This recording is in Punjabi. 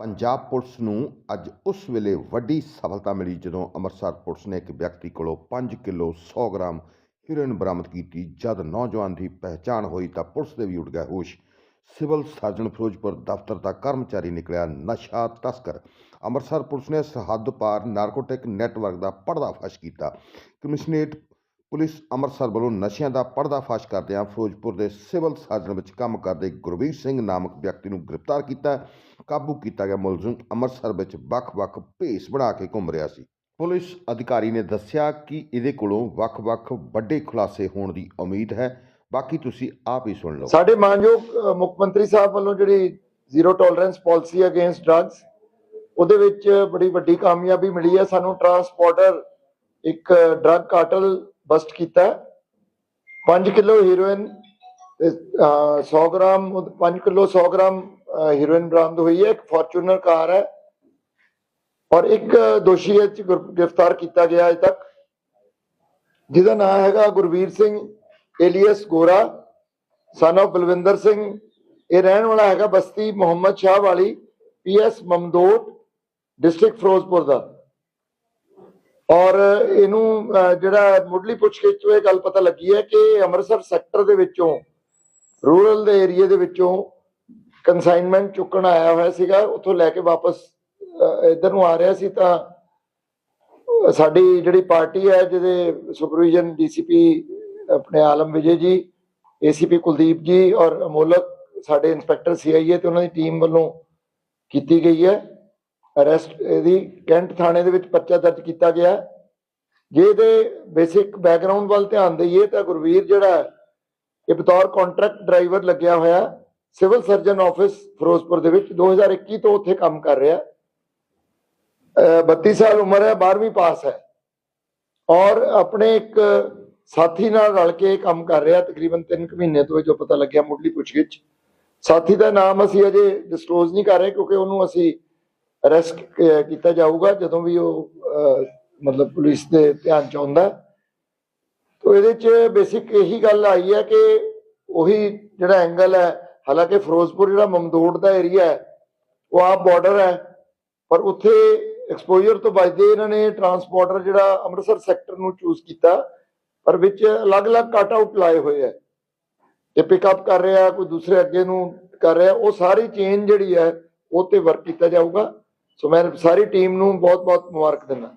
ਪੰਜਾਬ ਪੁਲਿਸ ਨੂੰ ਅੱਜ ਉਸ ਵੇਲੇ ਵੱਡੀ ਸਫਲਤਾ ਮਿਲੀ ਜਦੋਂ ਅੰਮ੍ਰਿਤਸਰ ਪੁਲਿਸ ਨੇ ਇੱਕ ਵਿਅਕਤੀ ਕੋਲੋਂ 5 ਕਿਲੋ 100 ਗ੍ਰਾਮ ਹੀਰੋਇਨ ਬਰਾਮਦ ਕੀਤੀ। ਜਦ ਨੌਜਵਾਨ ਦੀ ਪਹਿਚਾਣ ਹੋਈ ਤਾਂ ਪੁਲਿਸ ਦੇ ਵੀ ਉੱਡ ਗਿਆ ਹੋਸ਼। ਸਿਵਲ ਸਰਜਨ ਫਿਰੋਜ਼ਪੁਰ ਦਫ਼ਤਰ ਦਾ ਕਰਮਚਾਰੀ ਨਿਕਲਿਆ ਨਸ਼ਾ ਤਸਕਰ। ਅੰਮ੍ਰਿਤਸਰ ਪੁਲਿਸ ਨੇ ਸਰਹੱਦ ਪਾਰ ਨਾਰਕੋਟਿਕ ਨੈਟਵਰਕ ਦਾ ਪਰਦਾਫਾਸ਼ ਕੀਤਾ। ਕਮਿਸ਼ਨਰੇਟ ਪੁਲਿਸ ਅੰਮ੍ਰਿਤਸਰ ਵੱਲੋਂ ਨਸ਼ਿਆਂ ਦਾ ਪਰਦਾਫਾਸ਼ ਕਰਦਿਆਂ ਫਿਰੋਜ਼ਪੁਰ ਦੇ ਸਿਵਲ ਸਰਜਨ ਵਿੱਚ ਕੰਮ ਕਰਦੇ ਗੁਰਵੀਰ ਸਿੰਘ ਨਾਮਕ ਵਿਅਕਤੀ ਨੂੰ ਗ੍ਰਿਫਤਾਰ ਕੀਤਾ। ਕਾਬੂ ਕੀਤਾ ਗਿਆ ਮੁਲਜ਼ਮ ਅੰਮ੍ਰਿਤਸਰ ਵਿੱਚ ਵੱਖ-ਵੱਖ ਭੇਸ ਬਣਾ ਕੇ ਘੁੰਮ ਰਿਹਾ ਸੀ। ਪੁਲਿਸ ਅਧਿਕਾਰੀ ਨੇ ਦੱਸਿਆ ਕਿ ਇਹਦੇ ਕੋਲੋਂ ਵੱਖ-ਵੱਖ ਵੱਡੇ ਖੁਲਾਸੇ ਹੋਣ ਦੀ ਉਮੀਦ ਹੈ। ਬਾਕੀ ਤੁਸੀਂ ਆਪ ਹੀ ਸੁਣ ਲਓ। ਸਾਡੇ ਮਾਨਯੋਗ ਮੁੱਖ ਮੰਤਰੀ ਸਾਹਿਬ ਵੱਲੋਂ ਜਿਹੜੀ zero tolerance policy against drugs, ਉਹਦੇ ਵਿੱਚ ਬੜੀ ਵੱਡੀ ਕਾਮਯਾਬੀ ਮਿਲੀ ਹੈ। ਸਾਨੂੰ ਟਰਾਂਸਪੋਰਟਰ ਇੱਕ ਡਰੱਗ ਕਾਰਟਲ ਬਸਟ ਕੀਤਾ 5 kilo heroin 100 gram 5 kilo 100 gram heroin ਬਰਾਮਦ ਹੋਈ ਹੈ, ਇੱਕ ਫੋਰਚੂਨਰ ਕਾਰ ਹੈ ਔਰ ਇੱਕ ਦੋਸ਼ੀ ਇਹ 'ਚ ਗ੍ਰਿਫਤਾਰ ਕੀਤਾ ਗਿਆ ਅਜੇ ਤੱਕ। ਜਿਹਦਾ ਨਾਮ ਹੈਗਾ Gurveer Singh alias Gora, son of Balwinder Singh. ਇਹ ਰਹਿਣ ਵਾਲਾ ਹੈਗਾ ਬਸਤੀ ਮੁਹੰਮਦ ਸ਼ਾਹ ਵਾਲੀ ਪੀਐਸ ਮਮਦੋਟ ਡਿਸਟ੍ਰਿਕਟ ਫਿਰੋਜ਼ਪੁਰ ਦਾ। ਔਰ ਇਹਨੂੰ ਜਿਹੜਾ ਮੁੱਢਲੀ ਪੁੱਛਗਿੱਛ ਤੋਂ ਇਹ ਗੱਲ ਪਤਾ ਲੱਗੀ ਹੈ ਕਿ ਅੰਮ੍ਰਿਤਸਰ ਸੈਕਟਰ ਦੇ ਵਿੱਚੋਂ ਰੂਰਲ ਦੇ ਏਰੀਆ ਦੇ ਵਿੱਚੋਂ ਕਨਸਾਈਨਮੈਂਟ ਚੁੱਕਣ ਆਇਆ ਹੋਇਆ ਸੀਗਾ, ਉੱਥੋਂ ਲੈ ਕੇ ਵਾਪਸ ਇੱਧਰ ਨੂੰ ਆ ਰਿਹਾ ਸੀ ਤਾਂ ਸਾਡੀ ਜਿਹੜੀ ਪਾਰਟੀ ਹੈ, ਜਿਹਦੇ ਸੁਪਰਵੀਜ਼ਨ ਡੀਸੀਪੀ ਆਪਣੇ ਆਲਮ ਵਿਜੇ ਜੀ ਏਸੀਪੀ ਕੁਲਦੀਪ ਜੀ ਔਰ ਅਮੋਲਕ, ਸਾਡੇ ਇੰਸਪੈਕਟਰ ਸੀਆਈਏ ਤੇ ਉਹਨਾਂ ਦੀ ਟੀਮ ਵੱਲੋਂ ਕੀਤੀ ਗਈ ਹੈ। ਅਰੈਸਟ ਇਹਦੀ ਕੈਂਟ ਥਾਣੇ ਦੇ ਵਿੱਚ ਪਰਚਾ ਦਰਜ ਕੀਤਾ ਗਿਆ। ਜੇ ਇਹਦੇ ਬੇਸਿਕ ਬੈਕਗ੍ਰਾਉਂਡ ਵੱਲ ਧਿਆਨ ਦਈਏ ਤਾਂ ਗੁਰਵੀਰ ਜਿਹੜਾ ਇਹ ਬਤੌਰ ਕੰਟਰੈਕਟ ਡਰਾਈਵਰ ਲੱਗਿਆ ਹੋਇਆ। ਸਿਵਲ ਸਰਜਨ ਆਫਿਸ ਫਿਰੋਜ਼ਪੁਰ ਦੇ ਵਿੱਚ 2021 ਤੋਂ ਉੱਥੇ ਕੰਮ ਕਰ ਰਿਹਾ। 32 ਸਾਲ ਉਮਰ ਹੈ 12ਵੀਂ ਪਾਸ ਹੈ। ਔਰ ਆਪਣੇ ਇੱਕ ਸਾਥੀ ਨਾਲ ਰਲ ਕੇ ਕੰਮ ਕਰ ਰਿਹਾ, ਤਕਰੀਬਨ 3 ਮਹੀਨੇ ਤੋਂ ਇਹ ਜੋ ਪਤਾ ਲੱਗਿਆ ਮੁੱਢਲੀ ਪੁੱਛਗਿੱਛ। ਸਾਥੀ ਦਾ ਨਾਮ ਅਸੀਂ ਅਜੇ ਡਿਸਕਲੋਜ਼ ਨਹੀਂ ਕਰ ਰਹੇ ਕਿਉਂਕਿ ਉਹਨੂੰ ਅਸੀਂ ਅਰੈਸਟ ਕੀਤਾ ਜਾਊਗਾ ਜਦੋਂ ਵੀ ਉਹ ਮਤਲਬ ਪੁਲਿਸ ਦੇ ਧਿਆਨ ਚ ਆਉਂਦਾ। ਹੈ। ਇਹਦੇ ਚ ਬੇਸਿਕ ਇਹੀ ਗੱਲ ਆਈ ਹੈ ਕਿ ਉਹੀ ਜਿਹੜਾ ਐਂਗਲ ਹੈ ਹਾਲਾਂਕਿ ਫਿਰੋਜ਼ਪੁਰ ਜਿਹੜਾ ਮਮਦੋੜ ਦਾ ਏਰੀਆ ਹੈ, ਉਹ ਆਪ ਬਾਰਡਰ ਹੈ, ਪਰ ਉੱਥੇ ਐਕਸਪੋਜ਼ਰ ਤੋਂ ਬਚਦੇ ਇਹਨਾਂ ਨੇ ਟਰਾਂਸਪੋਰਟਰ ਜਿਹੜਾ ਅੰਮ੍ਰਿਤਸਰ ਸੈਕਟਰ ਨੂੰ ਚੂਜ਼ ਕੀਤਾ, ਪਰ ਵਿੱਚ ਅਲੱਗ-ਅਲੱਗ ਕਟ ਆਊਟ ਲਾਏ ਹੋਏ ਹੈ। ਤੇ ਪਿਕਅਪ ਕਰ ਰਿਹਾ, ਕੋਈ ਦੂਸਰੇ ਅੱਗੇ ਨੂੰ ਕਰ ਰਿਹਾ, ਉਹ ਸਾਰੀ ਚੇਨ ਜਿਹੜੀ ਹੈ, ਉਹ ਤੇ ਵਰਕ ਕੀਤਾ ਜਾਊਗਾ। ਸੋ ਮੈਂ ਸਾਰੀ ਟੀਮ ਨੂੰ ਬਹੁਤ-ਬਹੁਤ ਮੁਬਾਰਕ ਦਿੰਦਾ।